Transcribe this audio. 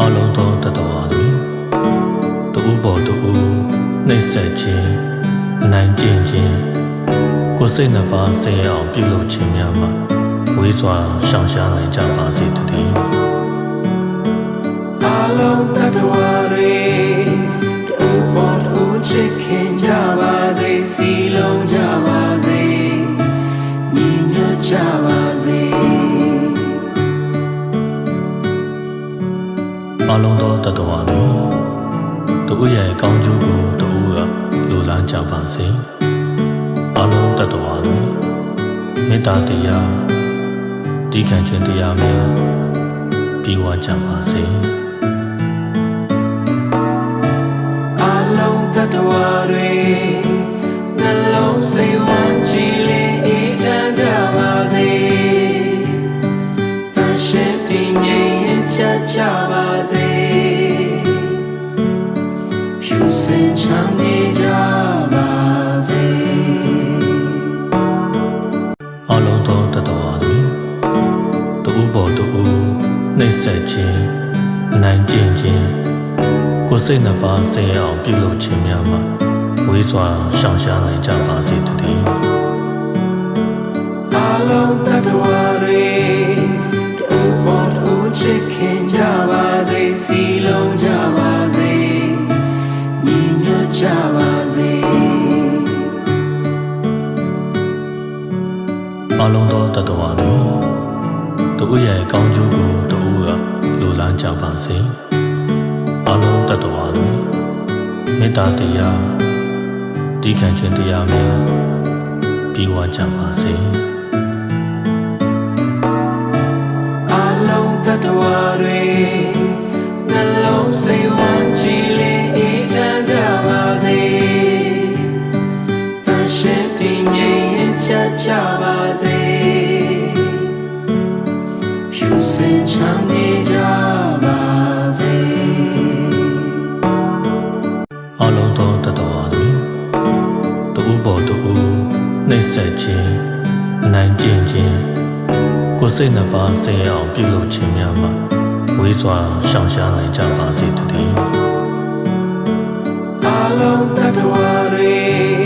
အလုံးသောတတဝါတို့တူဘောတူနှိမ့်ဆက်ခြင်းအနိုင်ကျင့်ခြင်းကိုယ်စိတ်နှပါဆင်းရဲအောင်ပြုလုပ်ခြင်းများမှာဝေးစွာရှောင်ရှားနိုင်ကြပါစေတည်းအလုံးသတ္တဝါတွေတူပေါ်တူချစ်ခင်ကြပါစေစီလုံးကြပါစေညီညွတ်ကြပါစေ အလုံးသောတတဝါတို့တူရဲ့ကောင်းကျိုးကိုတူကလူလားကြပါစေအလုံးတတဝါတို့မေတ္တာတရားဒီကံခြင်းတရားများပြီးဝကြပါစေအလုံးသတ္တဝါတွေ က်ကြပါစေဖြူစင်ချမ်းမြေကြပါစေအလုံးသောတတဝါတို့တူဘောတူနှိမ့်ဆက်ခြင်းအနိုင်ကျင့်ခြင်းကိုယ်စိတ်နှပါဆင်းရဲအောင်ပြုလုပ်ခြင်းများမှာဝေးစွာရှောင်ရှားနိုင်ကြပါစေတည်းအလုံးသတ္တဝါတွေတူပေါ်တူ ချစ်ခင်ကြပါစေစီလုံးကြပါစေညီညွတ်ကြပါစေအလုံးသောတတဝါတို့တူရဲ့ကောင်းကျိုးကိုတူကလူလားကြပါစေအလုံးတတဝါတို့မေတ္တာတရားဒီကံခြင်းတရားများပြီးဝကြပါစေ တဝါတွေနှလုံးစိတ်ဝမ်းကြည်လင်အေးချမ်းကြပါစေတန်ရှင်းတည်ငြိမ်ရင်ချက်ကြပါစေဖြူစင်ချမ်းမြေကြပါစေအလုံးသောတတဝါတို့တူဘောတူနှိမ့်ဆက်ခြင်းအနိုင်ကျင့်ခြင်းကိုယ်စိတ်နှပါဆင်းရဲအောင်ပြုလုပ်ခြင်းများမှာ ဝေးစွာရှောင်ရှားနိုင်ကြပါစေတည်းအလုံးသတ္တဝါတွေတူပေါ်တူချစ်ခင်